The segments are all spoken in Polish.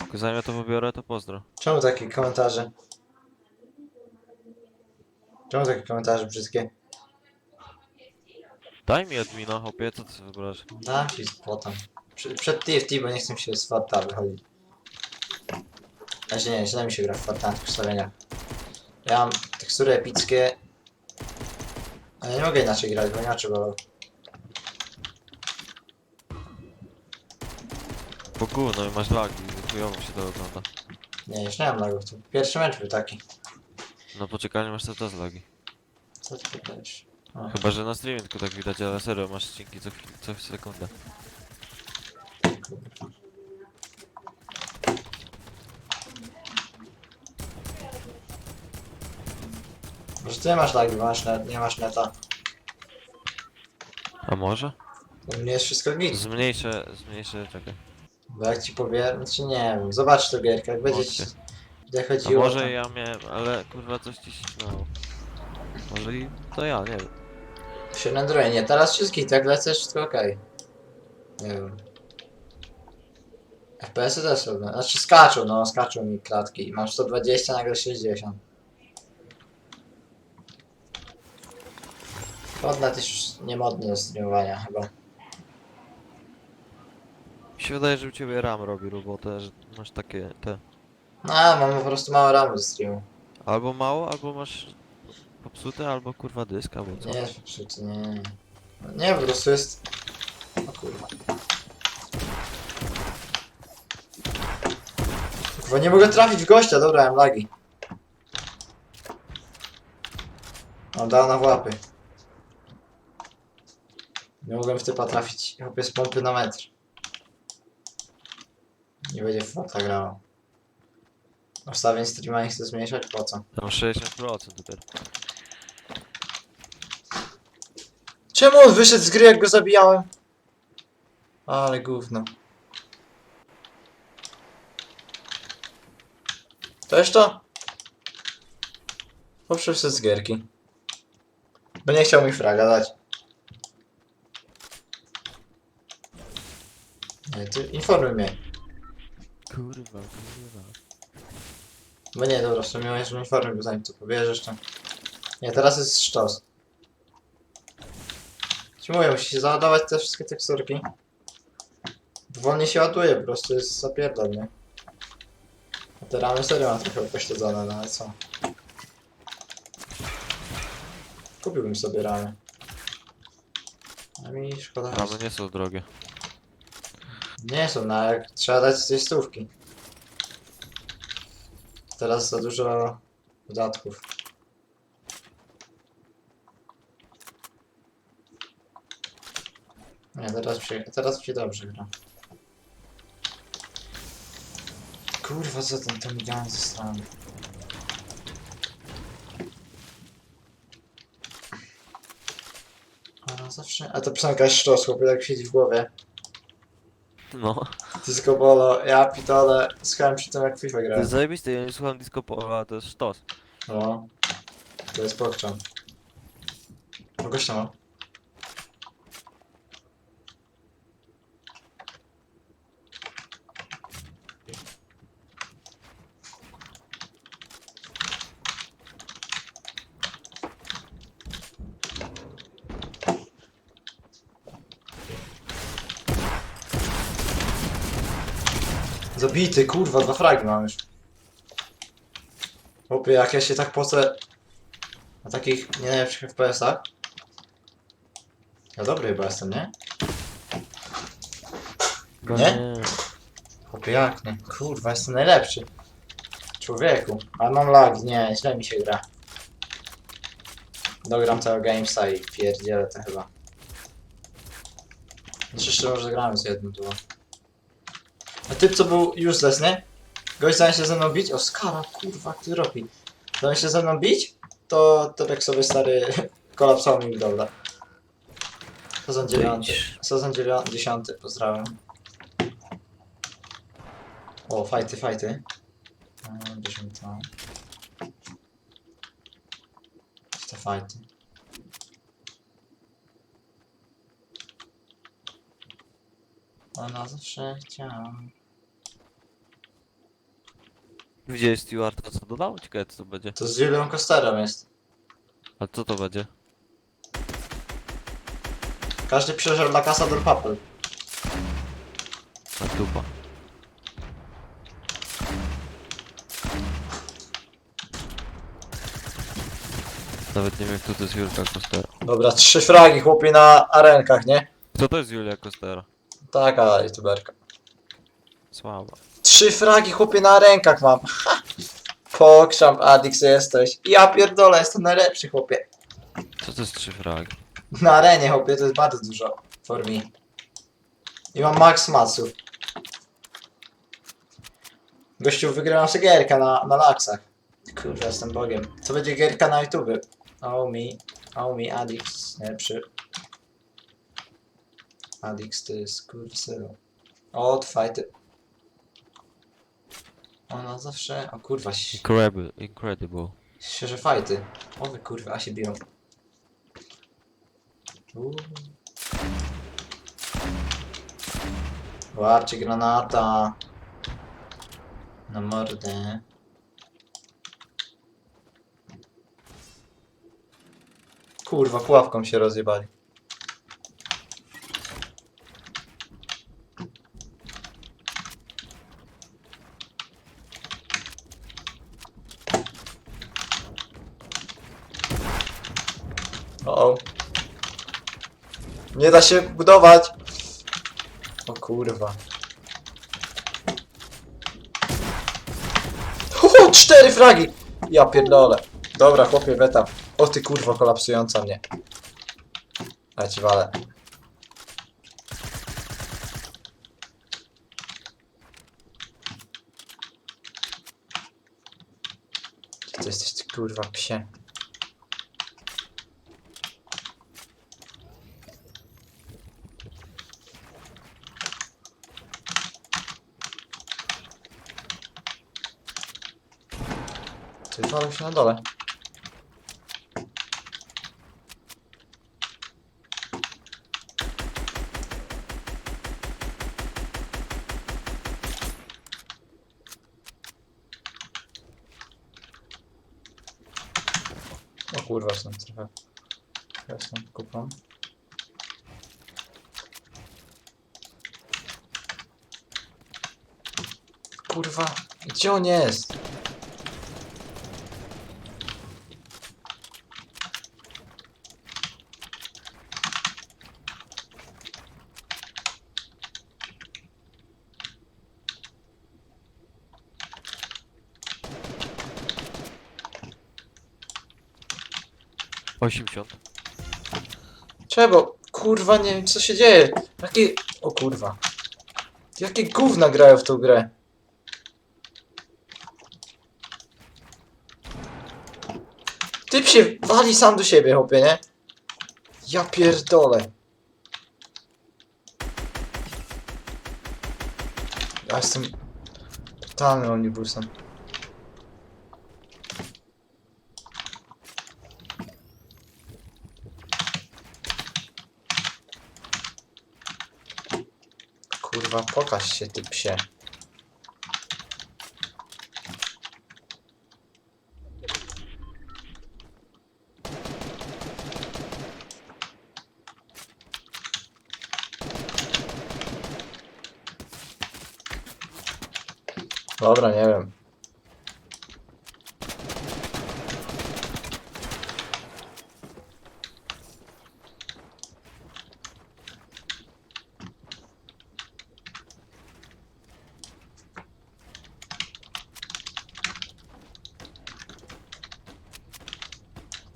Jak zajmę to pobiorę, to pozdro. Czemu takie komentarze? Czemu takie komentarze brzydkie? Daj mi admina, hopie, co ty sobie wybrasz? Dam ci potem. Przed, przed TFT, bo nie chcę mi się z Forta wychodzić. Znaczy nie, źle mi się gra w Forta na tych ustawieniach. Ja mam tekstury epickie. Ale nie mogę inaczej grać, bo czego. Bo gówno i masz lagi, chujowo się to ogląda. Nie, już nie mam lagów. To pierwszy mecz był taki. No poczekanie masz cały czas lagi. Co ty? O, Chyba, że na streamie tylko tak widać, ale serio, masz odcinki co, chwil- co sekundę. Może ty nie masz lagi, bo masz net, nie masz neta. A może? U mnie jest wszystko git. Zmniejszę, zmniejszę, czekaj. Bo jak ci powiem, znaczy nie wiem, zobacz to gierkę, jak będzie ci A chodziło. może to- ja miałem, ale kurwa coś ci śmiało. Może i to ja, nie wiem. się nędruje. Nie, teraz wszystkich tak lecę, wszystko okej. Nie wiem. FPS-y też są, no. znaczy skaczą, no skaczą mi klatki. Mam 120, nagle 60. Fortnite jest już niemodny do streamowania chyba. Się wydaje, że u ciebie RAM robi robotę, że masz takie te. No, mam po prostu mało ramu do streamu. Albo mało, albo masz popsute, albo kurwa dysk, albo co. Nie popsuty, nie, nie. No, po prostu jest... O kurwa. Kurwa, nie mogę trafić w gościa, dobra, mam lagi. On dał na łapy. Nie mogłem w typa trafić. Chłopie z pompy na metr. Nie będzie w fota grało. Ustawień streama nie chcę zmniejszać, po co? Tam 60% dopiero. Czemu on wyszedł z gry, jak go zabijałem? Ale gówno. Też to? Poprzez wyszedł z gierki. Bo nie chciał mi fraga dać. Nie, ty informuj mnie. Kurwa, kurwa. Bo nie, dobra, w sumie jeszcze informuj, bo zanim to powiesz jeszcze. Nie, teraz jest sztos. Ci mówię, musi się załadować te wszystkie teksturki. Wolniej się ładuje, po prostu jest zapierdol, nie? A te ramy serio mam trochę upośledzone, no ale co? Kupiłbym sobie ramy. A mi szkoda. Ramy nie są drogie. Nie są, no jak trzeba dać tej stówki. Teraz za dużo dodatków. Nie, teraz się, teraz się dobrze gra. Kurwa, co ten to ze strony. A zawsze. A to jest sztos, chłopie, tak siedzi w głowie. No. Disco Bolo, ja pitole, słuchałem przy tym jak FIFA To grałem. jest zajebiste, ja nie słucham disco polo, a to jest sztos. No, to jest pokczam. Kogoś tam ma? Zabity, kurwa, dwa fragi mam już. Chłopie, jak ja się tak pocę na takich nie najlepszych FPS-ach. Ja dobry chyba jestem, nie? Nie? Chłopie, jak nie? Kurwa, jestem najlepszy. Człowieku. Ale mam lag, nie, źle mi się gra. Dogram tego Gamesa i pierdzielę to chyba. Znaczy jeszcze może gramy z jednym tu. A typ co był useless, nie? Gość zamiast się ze mną bić, o skara, kurwa, który robi? Zamiast się ze mną bić, to Tepek sobie stary kolapsował mi dobra. Sezon dziewiąty. Sezon dziewiąty, dziesiąty, pozdrawiam. O, fajty, fajty. Bierzemy to. Te fajty. Ona zawsze chciała. Widziałeś Stewarta co dodał? Ciekawe co to będzie. To z Julią Kosterem jest. A co to będzie? Każdy pisze, że dla Casador Papel. Na dupa. Nawet nie wiem kto to jest Julka Kostera. Dobra, trzy fragi chłopie na arenkach, nie? Kto to jest Julia Kostera? Taka youtuberka. Słaba. Trzy fragi chłopie na rękach mam. Ha! Pokrzam, Adix jesteś. Ja pierdolę, jestem najlepszy chłopie. Co to jest trzy fragi? Na arenie chłopie to jest bardzo dużo. For me. I mam max maców. Gościu, wygrałem sobie gierkę na, na laksach. Kurwa, jestem bogiem. Co będzie gierka na YouTube? Oh me, oh me, Adix, najlepszy. Adix to jest kursylo. O, fajty. Ona zawsze... O kurwa, ś- Incredible. Incredible. świeże fajty. O wy kurwa, a się biją. Uuu. Łapcie granata. Na mordę. Kurwa, pułapką się rozjebali. O, o. Nie da się budować. O kurwa. O, cztery fragi! Ja pierdolę. Dobra, chłopie, weta. O ty kurwa kolapsująca mnie. Ja ci walę. Ty jesteś ty kurwa psie. Ty walą się na dole. O kurwa, jestem trochę... Kupą. Kurwa, gdzie on jest? Osiemdziesiąt. Czego? Kurwa, nie wiem co się dzieje. Jakie... O kurwa. Jakie gówna grają w tą grę? Typ się wali sam do siebie, chłopie, nie? Ja pierdolę. Ja jestem totalnym omnibusem. Kurwa, pokaż się, ty psie. Dobra, nie wiem.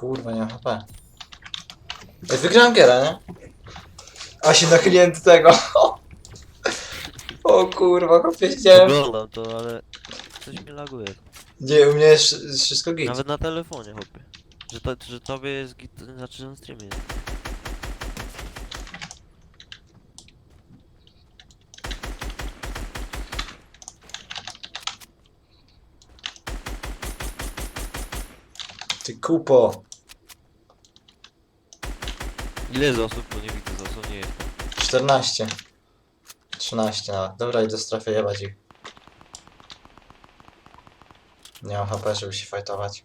Kurwa, nie mam HP. Ej, wygrałem gierę, nie? A się nachyliłem do tego. O kurwa, siedziałem. Oglądam to, ale coś mi laguje. Nie, u mnie jest wszy- wszystko git. Nawet na telefonie, chłopie. Że, to, że tobie jest git, znaczy, że na streamie jest. Ty kupo. Ile jest osób? Bo nie widzę z osób, nie jest. 14. 13 nawet. Dobra, idę do strefy jebać ich. Nie mam HP, żeby się fajtować.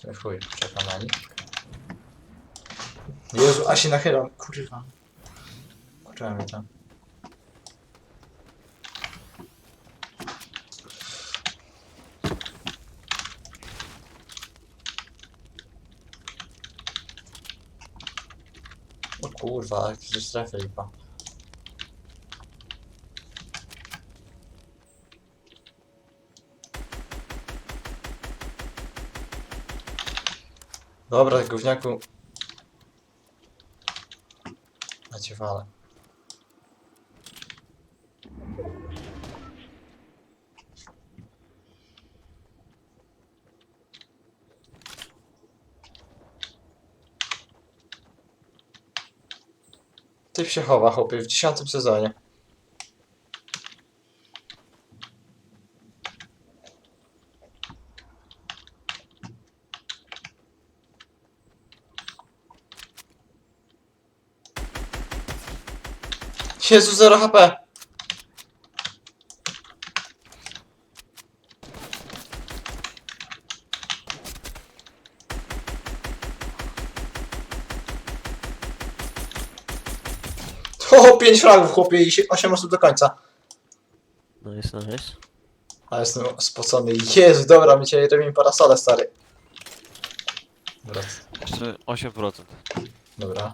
Czy chuj, czekam na nich. Jezu, a się nachylam, kurwa. Kurwa mnie tam. O kurwa, to strefy lipa. Dobra, gówniaku. Ja cię walę. Typ się chowa, chłopie, w dziesiątym sezonie. Jezu, 0 HP! O, 5 fragów, chłopie, i 8 osób do końca. Nice, nice. A jestem spocony. Jezu, dobra, my cię robimy parasole, stary. Dobra, Jeszcze 8%. dobra.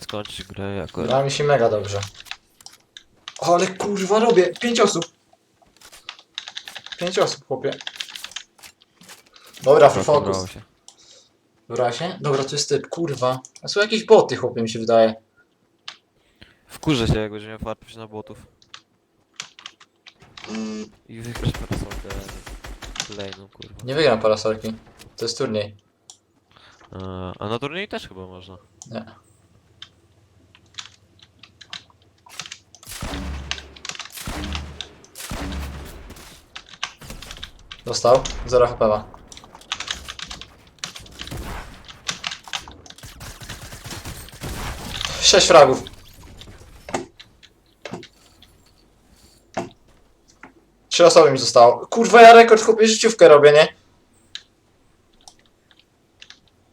Skończyć grę jako... Gra mi się mega dobrze. O, ale kurwa robię! 5 osób! 5 osób, chłopie. Dobra, fokus. pobrało się. Dobra się? Dobra, to jest typ, kurwa. A są jakieś boty, chłopie, mi się wydaje. Wkurzę się, jak będzie miał farpić na botów. I wygrasz parasolkę lejną, kurwa. Nie wygram parasolki. To jest turniej. A, a na turniej też chyba można. Nie. Dostał. 0 HP ma. Sześć fragów. Trzy osoby mi zostało. Kurwa, ja rekord chłopie życiówkę robię, nie?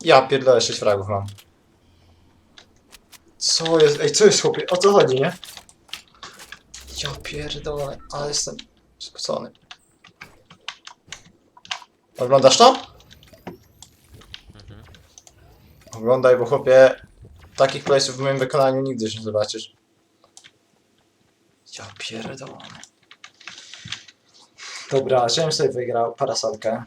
Ja pierdolę, 6 fragów mam. Co jest? Ej, co jest chłopie? O co chodzi, nie? Ja pierdolę, ale jestem spocony. Oglądasz to? Mhm. Oglądaj, bo chłopie takich playsów w moim wykonaniu nigdy już nie zobaczysz. Ja pierdolę. Dobra, żebym sobie wygrał parasolkę.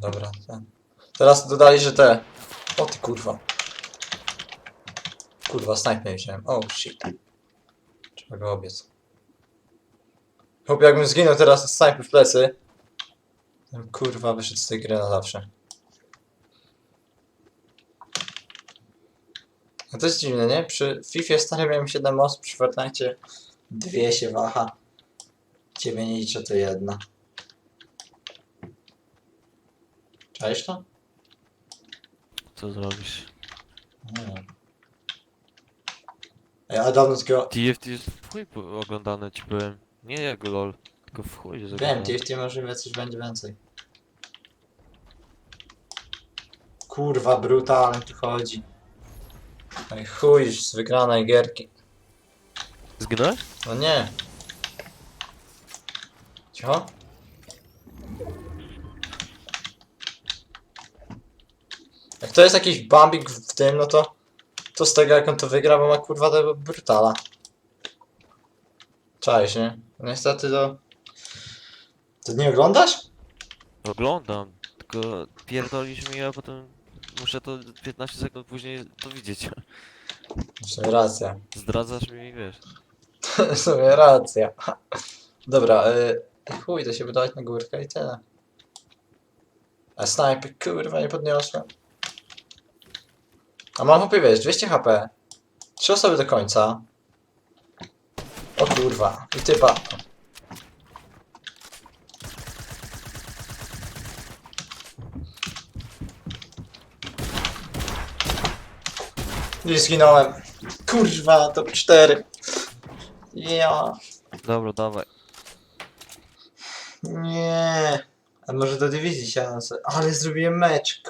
Dobra, ten. Teraz dodali, że te. O ty kurwa. Kurwa, sniper wziąłem. Oh shit. Trzeba go obiec. Chłopie, jakbym zginął teraz snajpy w plecy. bym, Kurwa, wyszedł z tej gry na zawsze. A to jest dziwne, nie? Przy FIFA stary miałem 7 osób, przy Fortnite dwie się waha. Ciebie nie liczę, to jedna. Czaisz to? Co zrobisz? Nie wiem. Ej, a dawno takiego... TFT jest w chuj oglądane ci byłem. Nie jak lol, tylko w chuj jest Wiem, oglądane. TFT może coś będzie więcej. Kurwa, brutalnie tu chodzi. Ej, chuj z wygranej gierki. Zginąłeś? No nie. Cicho? Jak to jest jakiś bambik w tym, no to... To z tego jak on to wygra, bo ma kurwa tego brutala. Czaisz, nie? Niestety to... Ty nie oglądasz? Oglądam, tylko pierdolisz mi, a potem muszę to 15 sekund później to widzieć. W sumie racja. Zdradzasz mi i wiesz. W sumie racja. Dobra, y, chuj, to się wydawać na górkę i tyle. A snajpy, kurwa, nie podniosłem. A mam chłopie, wiesz, 200 HP. Trzy osoby do końca. O kurwa, i typa. I zginąłem. Kurwa, to cztery. Ja. Dobra, dawaj. Nie. A może do dywizji sobie. Ale zrobiłem mecz,